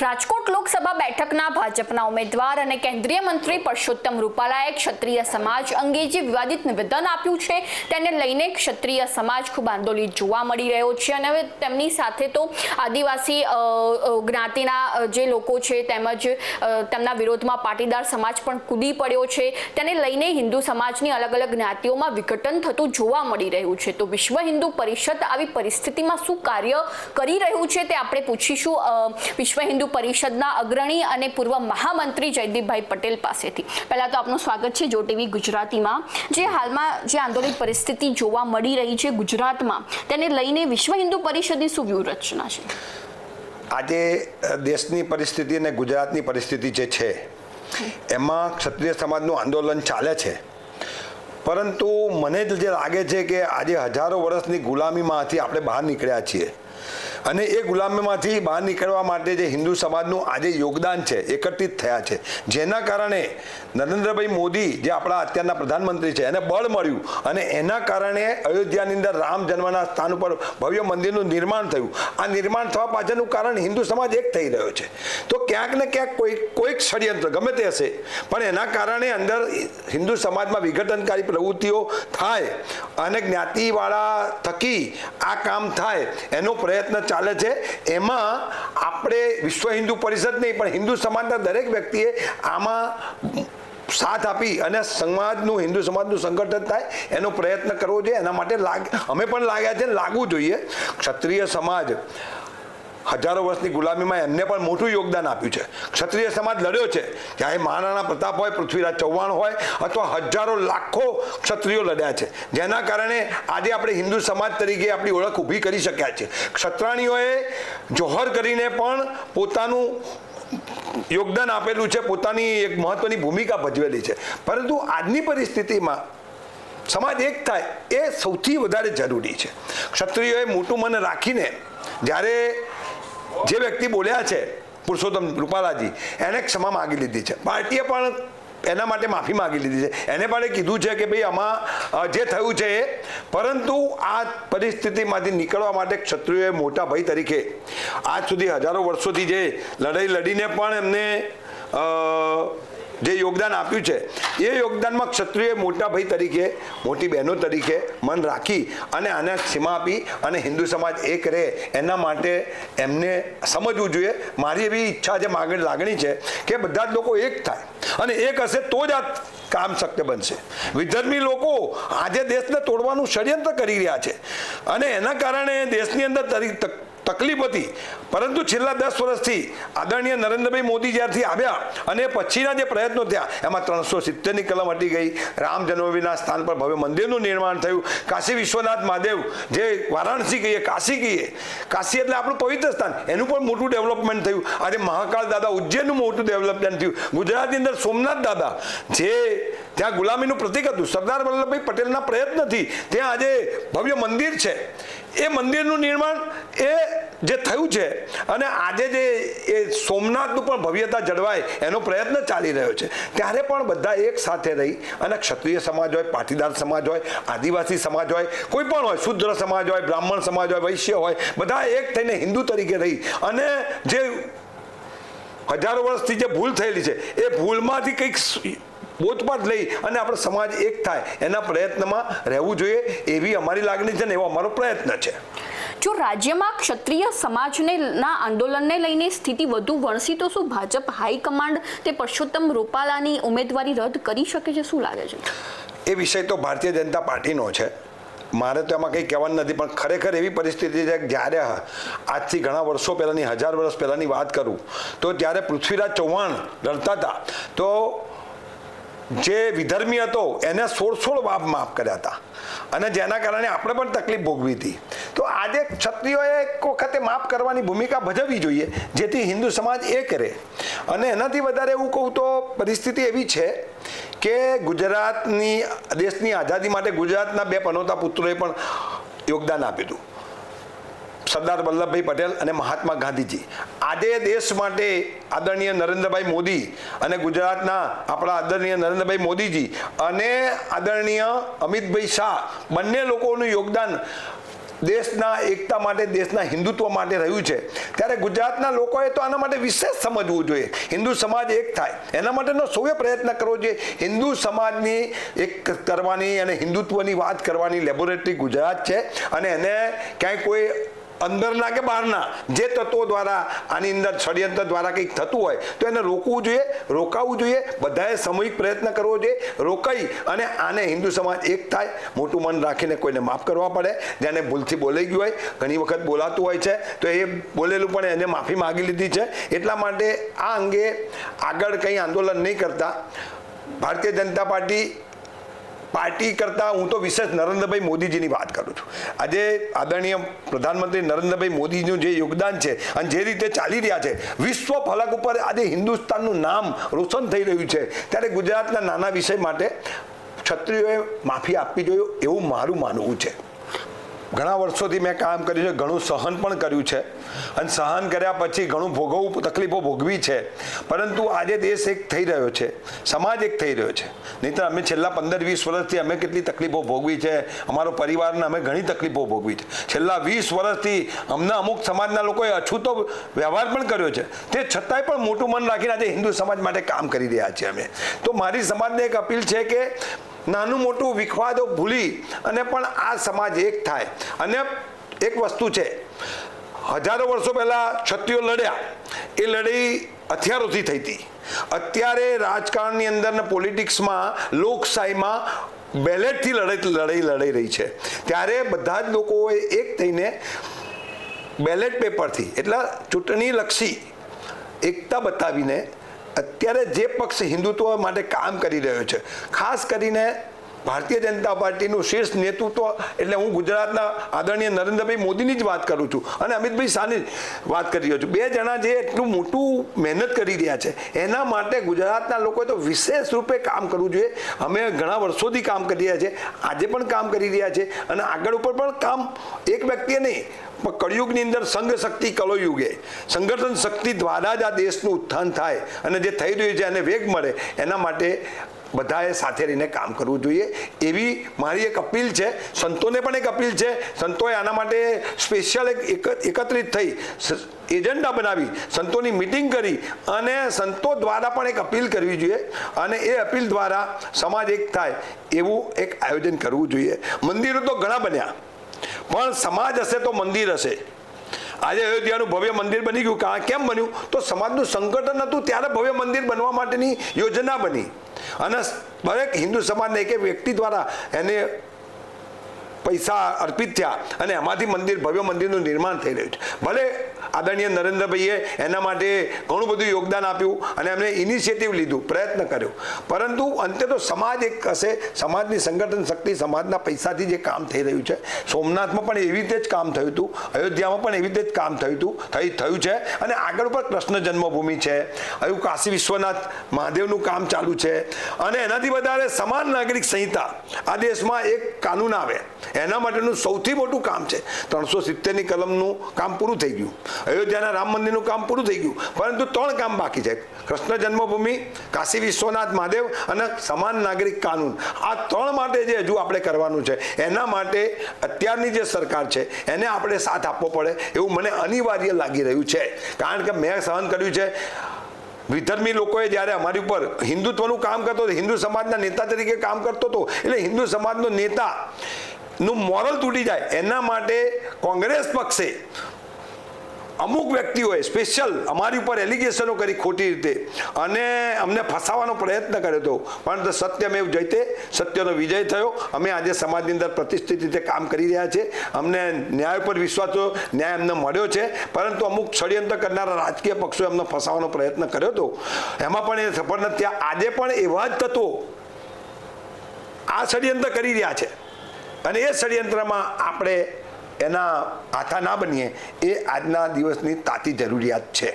રાજકોટ લોકસભા બેઠકના ભાજપના ઉમેદવાર અને કેન્દ્રીય મંત્રી પરસોત્તમ રૂપાલાએ ક્ષત્રિય સમાજ અંગે જે વિવાદિત નિવેદન આપ્યું છે, તેને લઈને ક્ષત્રિય સમાજ ખૂબ આંદોલિત જોવા મળી રહ્યો છે અને હવે તેમની સાથે તો આદિવાસી જ્ઞાતિના જે લોકો છે તેમજ તેમના વિરોધમાં પાટીદાર સમાજ પણ કૂદી પડ્યો છે. તેને લઈને હિન્દુ સમાજની અલગ અલગ જ્ઞાતિઓમાં વિઘટન થતું જોવા મળી રહ્યું છે. તો વિશ્વ હિન્દુ પરિષદ આવી પરિસ્થિતિમાં શું કાર્ય કરી રહ્યું છે તે આપણે પૂછીશું. વિશ્વ હિન્દુ પરિષદના અગ્રણી અને પૂર્વ મહામંત્રી જયદીપભાઈ પટેલ પાસેથી. પહેલા તો આપનું સ્વાગત છે જો ટીવી ગુજરાતીમાં. જે હાલમાં જે આંદોલિત પરિસ્થિતિ જોવા મળી રહી છે ગુજરાતમાં, તેને લઈને વિશ્વ હિન્દુ પરિષદની શું વ્યૂહરચના છે? આજે દેશની પરિસ્થિતિ અને ગુજરાતની પરિસ્થિતિ જે છે, એમાં ક્ષત્રિય સમાજનું આંદોલન ચાલે છે. પરંતુ મને જે લાગે છે કે આજે હજારો વર્ષની ગુલામીમાંથી આપણે બહાર નીકળ્યા છીએ. અને એ ગુલામીમાંથી બહાર નીકળવા માટે જે હિન્દુ સમાજનું આજે યોગદાન છે, એકત્રિત થયા છે. જેના કારણે નરેન્દ્રભાઈ મોદી જે આપણા અત્યારના પ્રધાનમંત્રી છે, એને બળ મળ્યું અને એના કારણે અયોધ્યાની અંદર રામ જન્મના સ્થાન ઉપર ભવ્ય મંદિરનું નિર્માણ થયું. આ નિર્માણ થવા પાછળનું કારણ હિન્દુ સમાજ એક થઈ રહ્યો છે. તો ક્યાંક ને ક્યાંક કોઈ, કોઈક ષડયંત્ર ગમે તે હશે, પણ એના કારણે અંદર હિન્દુ સમાજમાં વિઘટનકારી પ્રવૃત્તિઓ થાય અને જ્ઞાતિવાળા થકી આ કામ થાય, એનો પ્રયત્ન ચાલે છે. એમાં આપણે વિશ્વ હિન્દુ પરિષદ નહીં, પણ હિન્દુ સમાજના દરેક વ્યક્તિએ આમાં સાથ આપી અને સમાજનું, હિન્દુ સમાજનું સંગઠન થાય, એનો પ્રયત્ન કરવો જોઈએ. એના માટે લાગ, અમે પણ લાગ્યા છે લાગવું જોઈએ. ક્ષત્રિય સમાજ હજારો વર્ષની ગુલામીમાં એમને પણ મોટું યોગદાન આપ્યું છે. ક્ષત્રિય સમાજ લડ્યો છે. ચાહે મહારાણા પ્રતાપ હોય, પૃથ્વીરાજ ચૌહાણ હોય, અથવા હજારો લાખો ક્ષત્રિયો લડ્યા છે. જેના કારણે આજે આપણે હિન્દુ સમાજ તરીકે આપણી ઓળખ ઊભી કરી શક્યા છે. ક્ષત્રાણીઓએ જોહર કરીને પણ પોતાનું યોગદાન આપેલું છે, પોતાની એક મહત્વની ભૂમિકા ભજવેલી છે. પરંતુ આજની પરિસ્થિતિમાં સમાજ એક થાય એ સૌથી વધારે જરૂરી છે. ક્ષત્રિયોએ મોટું મન રાખીને જ્યારે જે વ્યક્તિ બોલ્યા છે, પુરુષોત્તમ રૂપાલાજી, એને ક્ષમા માગી લીધી છે. પાર્ટીએ પણ એના માટે માફી માગી લીધી છે. એને પણ કીધું છે કે ભાઈ આમાં જે થયું છે પરંતુ આ પરિસ્થિતિમાંથી નીકળવા માટે ક્ષત્રિયોએ મોટા ભાઈ તરીકે આજ સુધી હજારો વર્ષોથી જે લડાઈ લડીને પણ એમને જે યોગદાન આપ્યું છે, એ યોગદાનમાં ક્ષત્રિય મોટા ભાઈ તરીકે, મોટી બહેનો તરીકે મન રાખી અને આને સીમા આપી અને હિન્દુ સમાજ એક રહે, એના માટે એમને સમજવું જોઈએ. મારી એવી ઈચ્છા છે માગણી લાગણી છે કે બધા જ લોકો એક થાય અને એક હશે તો જ આ કામ શક્ય બનશે. વિધર્મી લોકો આજે દેશને તોડવાનું ષડયંત્ર કરી રહ્યા છે અને એના કારણે દેશની અંદર તરીકે તકલીફ હતી. પરંતુ છેલ્લા દસ વર્ષથી આદરણીય નરેન્દ્રભાઈ મોદી જ્યારથી આવ્યા અને પછીના જે પ્રયત્નો થયા, એમાં ત્રણસો સિત્તેરની કલમ હટી ગઈ. રામ જન્મભૂમિના સ્થાન પર ભવ્ય મંદિરનું નિર્માણ થયું. કાશી વિશ્વનાથ મહાદેવ, જે વારાણસી કહીએ કાશી કહીએ કાશી એટલે આપણું પવિત્ર સ્થાન. એનું પણ મોટું ડેવલપમેન્ટ થયું. આજે મહાકાળ દાદા ઉજ્જૈનનું મોટું ડેવલપમેન્ટ થયું. ગુજરાતની અંદર સોમનાથ દાદા, જે ત્યાં ગુલામીનું પ્રતીક હતું. સરદાર વલ્લભભાઈ પટેલના પ્રયત્નથી ત્યાં આજે ભવ્ય મંદિર છે. એ મંદિરનું નિર્માણ એ જે થયું છે અને આજે જે એ સોમનાથનું પણ ભવ્યતા જળવાય એનો પ્રયત્ન ચાલી રહ્યો છે. ત્યારે પણ બધા એક સાથે રહી અને ક્ષત્રિય સમાજ હોય, પાટીદાર સમાજ હોય, આદિવાસી સમાજ હોય, કોઈ પણ હોય, શુદ્ર સમાજ હોય, બ્રાહ્મણ સમાજ હોય, વૈશ્ય હોય, બધા એક થઈને હિન્દુ તરીકે રહી અને જે હજારો વર્ષથી જે ભૂલ થયેલી છે, એ ભૂલમાંથી કંઈક બોધપાઠ લઈ અને આપણો સમાજ એક થાય. એના પ્રયત્નમાં રહેવું જોઈએ એવી અમારી લાગણી છે ને એવો અમારો પ્રયત્ન છે. જો રાજ્યમાં ક્ષત્રિય સમાજને ના આંદોલનને લઈને સ્થિતિ વધુ વણસી તો શું ભાજપ હાઈકમાન્ડ તે પરસોત્તમ રૂપાલાની ઉમેદવારી રદ કરી શકે છે? શું લાગે છે? એ વિષય તો ભારતીય જનતા પાર્ટીનો છે. મારે તો એમાં કંઈ કહેવાનું નથી પણ ખરેખર એવી પરિસ્થિતિ છે કે જ્યારે આજથી ઘણા વર્ષો પહેલાંની હજાર વર્ષ પહેલાંની વાત કરું તો ત્યારે પૃથ્વીરાજ ચૌહાણ લડતા હતા તો જે વિધર્મી હતો, એને સોળ સોળ બાપ માફ કર્યા હતા. અને જેના કારણે આપણે પણ તકલીફ ભોગવી હતી. તો આજે ક્ષત્રિયોએ એક વખતે માફ કરવાની ભૂમિકા ભજવવી જોઈએ, જેથી હિન્દુ સમાજ એક રહે અને એનાથી વધારે એવું કહું તો પરિસ્થિતિ એવી છે કે ગુજરાતની, દેશની આઝાદી માટે ગુજરાતના બે પનોતા પુત્રોએ પણ યોગદાન આપ્યું હતું. સરદાર વલ્લભભાઈ પટેલ અને મહાત્મા ગાંધીજી. આજે દેશ માટે આદરણીય નરેન્દ્રભાઈ મોદી અને ગુજરાતના આપણા આદરણીય નરેન્દ્રભાઈ મોદીજી અને આદરણીય અમિતભાઈ શાહ બંને લોકોનું યોગદાન દેશના એકતા માટે, દેશના હિન્દુત્વ માટે રહ્યું છે. ત્યારે ગુજરાતના લોકોએ તો આના માટે વિશેષ સમજવું જોઈએ. હિન્દુ સમાજ એક થાય. એના માટેનો સૌએ પ્રયત્ન કરવો જોઈએ. હિન્દુ સમાજની એક કરવાની અને હિન્દુત્વની વાત કરવાની લેબોરેટરી ગુજરાત છે અને એને ક્યાંય કોઈ અંદરના કે બહારના? જે તત્વો દ્વારા, આની અંદર ષડયંત્ર દ્વારા કંઈક થતું હોય, તો એને રોકવું જોઈએ, રોકાવું જોઈએ, બધાએ સામૂહિક પ્રયત્ન કરવો જોઈએ, રોકાઈ અને આને હિન્દુ સમાજ એક થાય, મોટું મન રાખીને કોઈને માફ કરવા પડે. જેને ભૂલથી બોલાઈ ગયું હોય, ઘણી વખત બોલાતું હોય છે, તો એ બોલેલું પણ એને માફી માગી લીધી છે. એટલા માટે આ અંગે આગળ કંઈ આંદોલન નહીં કરતા. ભારતીય જનતા પાર્ટી પાર્ટી કરતાં હું તો વિશેષ નરેન્દ્રભાઈ મોદીજીની વાત કરું છું. આજે આદરણીય પ્રધાનમંત્રી નરેન્દ્રભાઈ મોદીનું જે યોગદાન છે અને જે રીતે ચાલી રહ્યા છે, વિશ્વ ફલક ઉપર આજે હિન્દુસ્તાનનું નામ રોશન થઈ રહ્યું છે. ત્યારે ગુજરાતના નાના વિષય માટે ક્ષત્રિયોએ માફી આપવી જોઈએ એવું મારું માનવું છે. ઘણા વર્ષોથી મેં કામ કર્યું છે, ઘણું સહન પણ કર્યું છે. અને સહન કર્યા પછી ઘણું ભોગવવું, તકલીફો ભોગવી છે. પરંતુ આજે દેશ એક થઈ રહ્યો છે, સમાજ એક થઈ રહ્યો છે. નહીંતર અમે છેલ્લા પંદર, વીસ વર્ષથી અમે કેટલી તકલીફો ભોગવી છે, અમારો પરિવારને અમે ઘણી તકલીફો ભોગવી છે. છેલ્લા વીસ વર્ષથી અમને અમુક સમાજના લોકોએ અછૂતો વ્યવહાર પણ કર્યો છે. તે છતાંય પણ મોટું મન રાખીને આજે હિન્દુ સમાજ માટે કામ કરી રહ્યા છીએ અમે. તો મારી સમાજને એક અપીલ છે કે નાનું મોટું વિખવાદો ભૂલી અને પણ આ સમાજ એક થાય. અને એક વસ્તુ છે, હજારો વર્ષો પહેલાં ક્ષત્રિયો લડ્યા. એ લડાઈ હથિયારોથી થઈ હતી. અત્યારે રાજકારણની અંદર ને પોલિટિક્સમાં લોકશાહીમાં બેલેટથી લડાઈ લડાઈ લડાઈ રહી છે. ત્યારે બધા જ લોકોએ એક થઈને બેલેટ પેપરથી, એટલે ચૂંટણીલક્ષી એકતા બતાવીને અત્યારે જે પક્ષ હિન્દુત્વ માટે કામ કરી રહ્યો છે ખાસ કરીને ભારતીય જનતા પાર્ટીનું શીર્ષ નેતૃત્વ એટલે હું ગુજરાતના આદરણીય નરેન્દ્રભાઈ મોદીની જ વાત કરું છું અને અમિતભાઈ શાહની વાત કરી રહ્યો છું. બે જણા જે એટલું મોટું મહેનત કરી રહ્યા છે, એના માટે ગુજરાતના લોકોએ તો વિશેષ રૂપે કામ કરવું જોઈએ. અમે ઘણા વર્ષોથી કામ કરી રહ્યા છે, આજે પણ કામ કરી રહ્યા છે અને આગળ ઉપર પણ કામ એક વ્યક્તિએ નહીં, પણ કળિયુગની અંદર સંઘ શક્તિ કલોયુગે, સંગઠન શક્તિ દ્વારા જ આ દેશનું ઉત્થાન થાય અને જે થઈ રહ્યું છે એને વેગ મળે, એના માટે બધાએ સાથે રહીને કામ કરવું જોઈએ. એવી મારી એક અપીલ છે. સંતોને પણ એક અપીલ છે. સંતોએ આના માટે સ્પેશિયલ એક એક- એકત્રિત થઈ એજન્ડા બનાવી, સંતોની મિટિંગ કરી અને સંતો દ્વારા પણ એક અપીલ કરવી જોઈએ અને એ અપીલ દ્વારા સમાજ એક થાય એવું એક આયોજન કરવું જોઈએ. મંદિરો તો ઘણા બન્યા. પણ સમાજ હશે તો મંદિર હશે. આજે અયોધ્યાનું ભવ્ય મંદિર બની ગયું. કારણ કેમ બન્યું? તો સમાજનું સંગઠન હતું ત્યારે ભવ્ય મંદિર બનવા માટેની યોજના બની. અને દરેક હિન્દુ સમાજને એક વ્યક્તિ દ્વારા એને પૈસા અર્પિત થયા અને એમાંથી મંદિર, ભવ્ય મંદિરનું નિર્માણ થઈ રહ્યું છે. ભલે આદરણીય નરેન્દ્રભાઈએ એના માટે ઘણું બધું યોગદાન આપ્યું અને એમણે ઇનિશિયેટિવ લીધું, પ્રયત્ન કર્યો. પરંતુ અંતે તો સમાજ એક હશે, સમાજની સંગઠન શક્તિ સમાજના પૈસાથી જે કામ થઈ રહ્યું છે. સોમનાથમાં પણ એવી રીતે જ કામ થયું હતું, અયોધ્યામાં પણ એવી રીતે જ કામ થયું હતું, થઈ, થયું છે. અને આગળ પણ કૃષ્ણ જન્મભૂમિ છે. એવું કાશી વિશ્વનાથ મહાદેવનું કામ ચાલુ છે. અને એનાથી વધારે સમાન નાગરિક સંહિતા આ દેશમાં એક કાનૂન આવે. એના માટેનું સૌથી મોટું કામ છે. ત્રણસો સિત્તેરની કલમનું કામ પૂરું થઈ ગયું. અયોધ્યાના રામ મંદિરનું કામ પૂરું થઈ ગયું. પરંતુ ત્રણ કામ બાકી છે. કૃષ્ણ જન્મભૂમિ, કાશી વિશ્વનાથ મહાદેવ અને સમાન નાગરિક કાનૂન. આ ત્રણ માટે જે હજુ આપણે કરવાનું છે, એના માટે અત્યારની જે સરકાર છે, એને આપણે સાથ આપવો પડે એવું મને અનિવાર્ય લાગી રહ્યું છે. કારણ કે મેં સહન કર્યું છે, વિધર્મી લોકોએ જ્યારે અમારી ઉપર હિન્દુત્વનું કામ કરતો હતો, હિન્દુ સમાજના નેતા તરીકે કામ કરતો હતો, એટલે હિન્દુ સમાજનો નેતા નું મોરલ તૂટી જાય. એના માટે કોંગ્રેસ પક્ષે અમુક વ્યક્તિઓએ સ્પેશિયલ અમારી ઉપર એલિગેશનો કરી ખોટી રીતે અને અમને ફસાવાનો પ્રયત્ન કર્યો હતો. પરંતુ સત્યમેવ જયતે સત્યનો વિજય થયો. અમે આજે સમાજની અંદર પ્રતિષ્ઠિત રીતે કામ કરી રહ્યા છે અમને ન્યાય પર વિશ્વાસ ન્યાય અમને મળ્યો છે. પરંતુ અમુક ષડયંત્ર કરનારા રાજકીય પક્ષોએ અમને ફસાવાનો પ્રયત્ન કર્યો હતો. એમાં પણ એ સફળ નથી. આજે પણ એવા જ તત્વો આ ષડયંત્ર કરી રહ્યા છે. અને એ ષડયંત્રમાં આપણે એના આથા ના બનીએ એ આજના દિવસની તાતી જરૂરિયાત છે.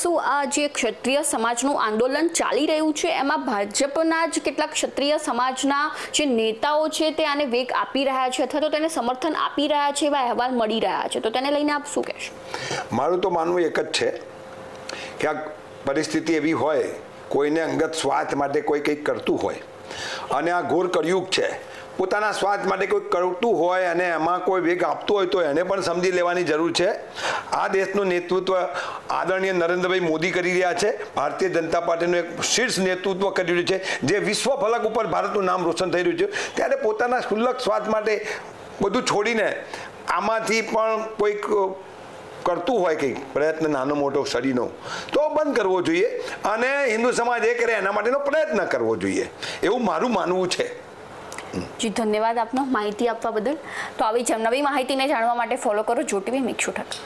શું આ જે ક્ષત્રિય સમાજનું આંદોલન ચાલી રહ્યું છે એમાં ભાજપના જ કેટલાક ક્ષત્રિય સમાજના જે નેતાઓ છે તે આને વેગ આપી રહ્યા છે અથવા તો તેને સમર્થન આપી રહ્યા છે એવા અહેવાલ મળી રહ્યા છે. તો તેને લઈને આપ શું કહેશો? મારું તો માનવું એક જ છે કે આ પરિસ્થિતિ એવી હોય કોઈને અંગત સ્વાર્થ માટે કોઈ કંઈક કરતું હોય. અને આ ઘોર કળિયુગ છે. પોતાના સ્વાર્થ માટે કોઈ કરતું હોય અને એમાં કોઈ વેગ આપતું હોય તો એને પણ સમજી લેવાની જરૂર છે. આ દેશનું નેતૃત્વ આદરણીય નરેન્દ્રભાઈ મોદી કરી રહ્યા છે. ભારતીય જનતા પાર્ટીનું એક શીર્ષ નેતૃત્વ કરી રહ્યું છે, જે વિશ્વ ફલક ઉપર ભારતનું નામ રોશન થઈ રહ્યું છે. ત્યારે પોતાના ક્ષુલ્લક સ્વાર્થ માટે બધું છોડીને આમાંથી પણ કોઈક કરતું હોય કંઈક, પ્રયત્ન નાનો મોટો શરીરનો તો બંધ કરવો જોઈએ અને હિન્દુ સમાજ એ કરે એના માટેનો પ્રયત્ન કરવો જોઈએ. એવું મારું માનવું છે. જી, ધન્યવાદ આપનો માહિતી આપવા બદલ. તો આવી જ નવી માહિતીને જાણવા માટે ફોલો કરો જોટીવી મિક્ષુ ઠાકર